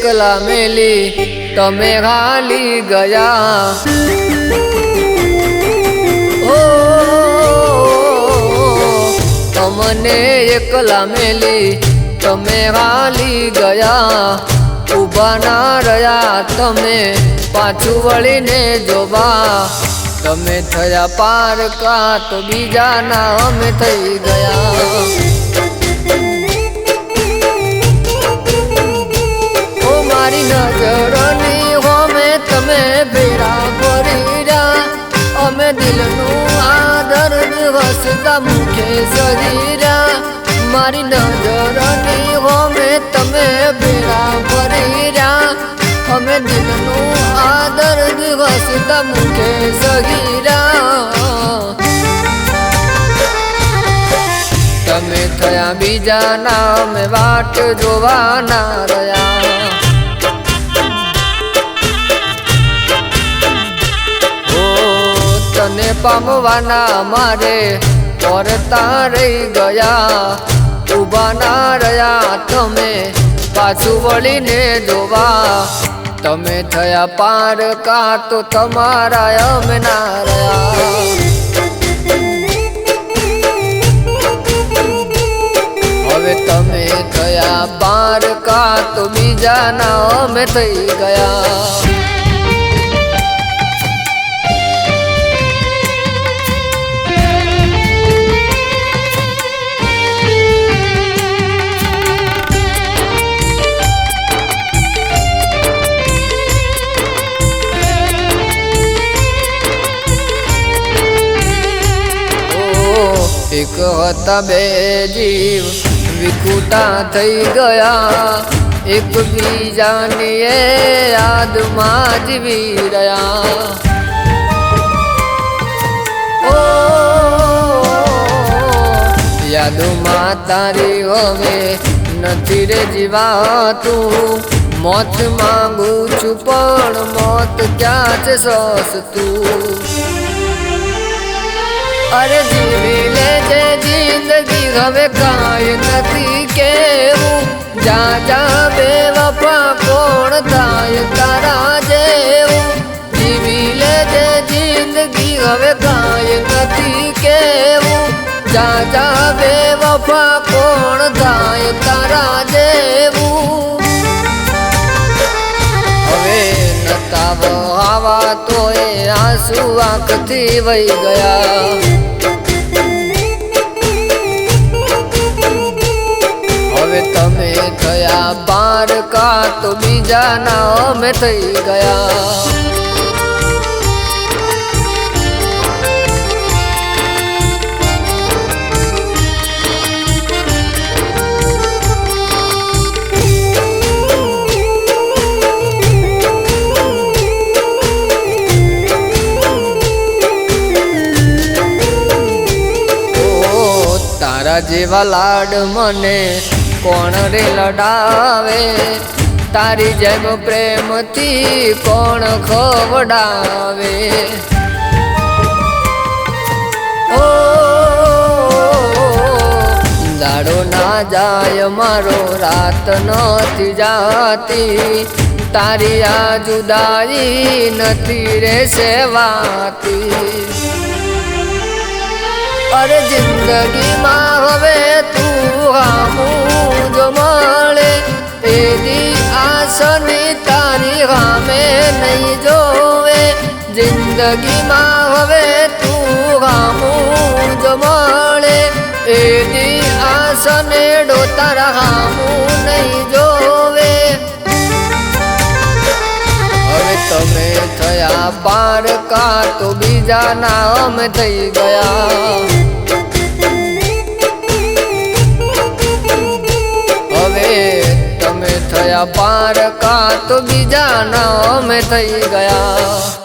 એકલા મેલી, તમે હાલી ગયા. ઓ, તમને એકલા મેલી, તમે હાલી ગયા. ઊભા ના રહ્યા તમે, પાછું વળીને જોવા. તમે થયા પાર કા તો બીજાના અમે થઈ ગયા. દિલનું આ દર્દ મુખે સરીરા મારી નજરની હોમે તમે ભેરા ભરીરા. અમે દિલનું આ દર્દ વસતા મુખે સગીરા તમે થયા બીજા નામ વાટ જોવાના રહ્યા. પામવાના મારે પરતા રહી ગયા. ઊભા ના રહ્યા તમે, પાછું વળીને જોવા. તમે થયા પાર કા તો તમારા અમે ના રહ્યા. હવે તમે થયા પાર કા તો બીજાના અમે થઈ ગયા. એક હતા બે જીવ, વિકુટા થઈ ગયા. એક બીજાની એ યાદમાં જીવી રહ્યા ઓ, યાદોમાં તારી હવે નથી રે જીવાતું. મોત માંગુ છું પણ મોત ક્યાં છે સસ્તું? અરે જીવી લેજે જિંદગી હવે કાંઈ નથી કેવું. જા જા, બે વફા કોણ થાય તારા જેવું? જીવી લેજે જિંદગી હવે કાંઈ નથી કેવું. જા જા, બે વફા આંસુ આંખથી વહી ગયા હવે તમે થયા પાર કા તો બીજા ના અમે થઈ ગયા તારા જેવા લાડ મને કોણ રે લડાવે? તારી જેમ પ્રેમથી કોણ ખવડાવે? ઓ, દાડો ના જાય, મારો રાત નથી જાતી. તારી આ જુદાઈ નથી રે સેવાતી. અરે જિંદગીમાં હવે તું હામું જો મળે. એની આસની તારી હામે નહીં જોવે. જિંદગીમાં હવે તું હામું જો મળે. એની આસને ડો તારા હામું તમે થયા પાર કા તો બીજા ના અમે થઈ ગયા. હવે તમે થયા પાર કા તો બીજા ના અમે થઈ ગયા.